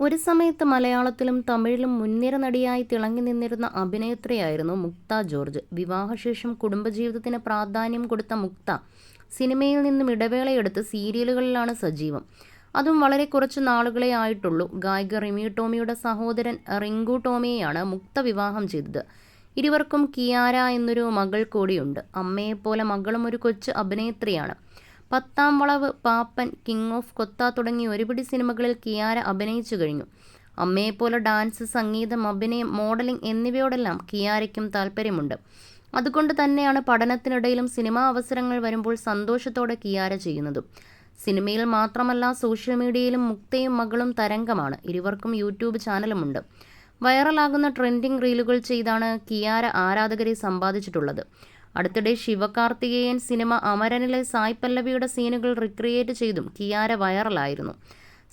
ഒരു സമയത്ത് മലയാളത്തിലും തമിഴിലും മുൻനിര നടിയായി തിളങ്ങി നിന്നിരുന്ന അഭിനേത്രിയായിരുന്നു മുക്ത ജോർജ്. വിവാഹശേഷം കുടുംബജീവിതത്തിന് പ്രാധാന്യം കൊടുത്ത മുക്ത സിനിമയിൽ നിന്നും ഇടവേളയെടുത്ത് സീരിയലുകളിലാണ് സജീവം. അതും വളരെ കുറച്ച് നാളുകളെ ആയിട്ടുള്ളൂ. ഗായിക റിമി ടോമിയുടെ സഹോദരൻ റിങ്കു ടോമിയെയാണ് മുക്ത വിവാഹം ചെയ്തത്. ഇരുവർക്കും കിയാര എന്നൊരു മകൾ കൂടിയുണ്ട്. അമ്മയെപ്പോലെ മകളും ഒരു കൊച്ചു അഭിനേത്രിയാണ്. പത്താം വളവ് പാപ്പൻ കിങ് ഓഫ് കൊത്ത തുടങ്ങി ഒരുപിടി സിനിമകളിൽ കിയാര അഭിനയിച്ചു കഴിഞ്ഞു. അമ്മയെപ്പോലെ ഡാൻസ് സംഗീതം അഭിനയം മോഡലിംഗ് എന്നിവയോടെല്ലാം കിയാരയ്ക്കും താല്പര്യമുണ്ട് അതുകൊണ്ട് തന്നെയാണ് പഠനത്തിനിടയിലും സിനിമാ അവസരങ്ങൾ വരുമ്പോൾ സന്തോഷത്തോടെ കിയാര ചെയ്യുന്നതും. സിനിമയിൽ മാത്രമല്ല സോഷ്യൽ മീഡിയയിലും മുക്തയും മകളും തരംഗമാണ്. ഇരുവർക്കും യൂട്യൂബ് ചാനലുമുണ്ട്. വൈറലാകുന്ന ട്രെൻഡിംഗ് റീലുകൾ ചെയ്താണ് കിയാര ആരാധകരെ സമ്പാദിച്ചിട്ടുള്ളത്. അടുത്തിടെ ശിവകാർത്തികേയൻ സിനിമ അമരനിലെ സായ് പല്ലവിയുടെ സീനുകൾ റിക്രിയേറ്റ് ചെയ്തും കിയാര വൈറലായിരുന്നു.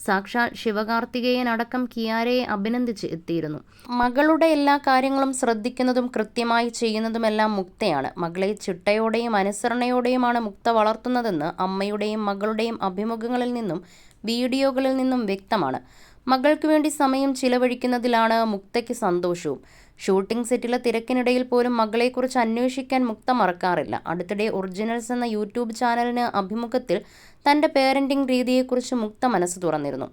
സാക്ഷാൽ ശിവകാർത്തികേയൻ അടക്കം കിയാരയെ അഭിനന്ദിച്ച് എത്തിയിരുന്നു. മകളുടെ എല്ലാ കാര്യങ്ങളും ശ്രദ്ധിക്കുന്നതും കൃത്യമായി ചെയ്യുന്നതുമെല്ലാം മുക്തയാണ്. മകളെ ചിട്ടയോടെയും അനുസരണയോടെയുമാണ് മുക്ത വളർത്തുന്നതെന്ന് അമ്മയുടെയും മകളുടെയും അഭിമുഖങ്ങളിൽ നിന്നും വീഡിയോകളിൽ നിന്നും വ്യക്തമാണ്. മകൾക്ക് വേണ്ടി സമയം ചിലവഴിക്കുന്നതിലാണ് മുക്തയ്ക്ക് സന്തോഷവും. ഷൂട്ടിംഗ് സെറ്റിലെ തിരക്കിനിടയിൽ പോലും മകളെക്കുറിച്ച് അന്വേഷിക്കാൻ മുക്ത മറക്കാറില്ല. അടുത്തിടെ ഒറിജിനൽസ് എന്ന യൂട്യൂബ് ചാനലിന് അഭിമുഖത്തിൽ തന്റെ പേരന്റിംഗ് രീതിയെക്കുറിച്ച് മുക്ത മനസ്സ് തുറന്നിരുന്നു.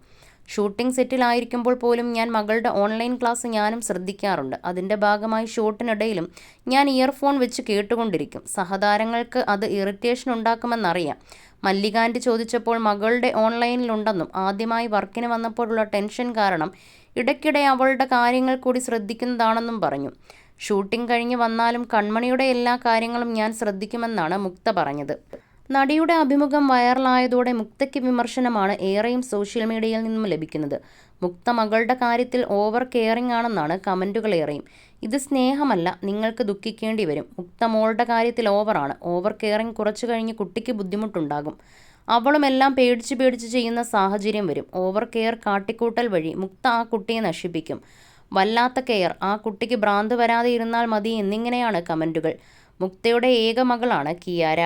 ഷൂട്ടിംഗ് സെറ്റിലായിരിക്കുമ്പോൾ പോലും ഞാൻ മകളുടെ ഓൺലൈൻ ക്ലാസ് ഞാനും ശ്രദ്ധിക്കാറുണ്ട്. അതിന്റെ ഭാഗമായി ഷൂട്ടിനിടയിലും ഞാൻ ഇയർഫോൺ വെച്ച് കേട്ടുകൊണ്ടിരിക്കും. സഹതാരങ്ങൾക്ക് അത് ഇറിറ്റേഷൻ ഉണ്ടാക്കുമെന്നറിയാം. മല്ലികാന്റ് ചോദിച്ചപ്പോൾ മകളുടെ ഓൺലൈനിലുണ്ടെന്നും ആദ്യമായി വർക്കിന് വന്നപ്പോഴുള്ള ടെൻഷൻ കാരണം ഇടയ്ക്കിടെ അവളുടെ കാര്യങ്ങൾ കൂടി ശ്രദ്ധിക്കുന്നതാണെന്നും പറഞ്ഞു. ഷൂട്ടിംഗ് കഴിഞ്ഞ് വന്നാലും കൺമണിയുടെ എല്ലാ കാര്യങ്ങളും ഞാൻ ശ്രദ്ധിക്കുമെന്നാണ് മുക്ത പറഞ്ഞത്. നടിയുടെ അഭിമുഖം വൈറലായതോടെ മുക്തയ്ക്ക് വിമർശനമാണ് ഏറെയും സോഷ്യൽ മീഡിയയിൽ നിന്നും ലഭിക്കുന്നത്. മുക്ത മകളുടെ കാര്യത്തിൽ ഓവർ കെയറിംഗ് ആണെന്നാണ് കമന്റുകൾ ഏറെയും. ഇത് സ്നേഹമല്ല നിങ്ങൾക്ക് ദുഃഖിക്കേണ്ടി വരും. മുക്ത മോളുടെ കാര്യത്തിൽ ഓവറാണ് ഓവർ കെയറിംഗ് കുറച്ചു കഴിഞ്ഞ് കുട്ടിക്ക് ബുദ്ധിമുട്ടുണ്ടാകും. അവളും എല്ലാം പേടിച്ച് പേടിച്ച് ചെയ്യുന്ന സാഹചര്യം വരും. ഓവർ കെയർ കാട്ടിക്കൂട്ടൽ വഴി മുക്ത ആ കുട്ടിയെ നശിപ്പിക്കും. വല്ലാത്ത കെയർ. ആ കുട്ടിക്ക് ഭ്രാന്ത് വരാതെ ഇരുന്നാൽ മതി എന്നിങ്ങനെയാണ് കമന്റുകൾ മുക്തയുടെ ഏക മകളാണ് കിയാര.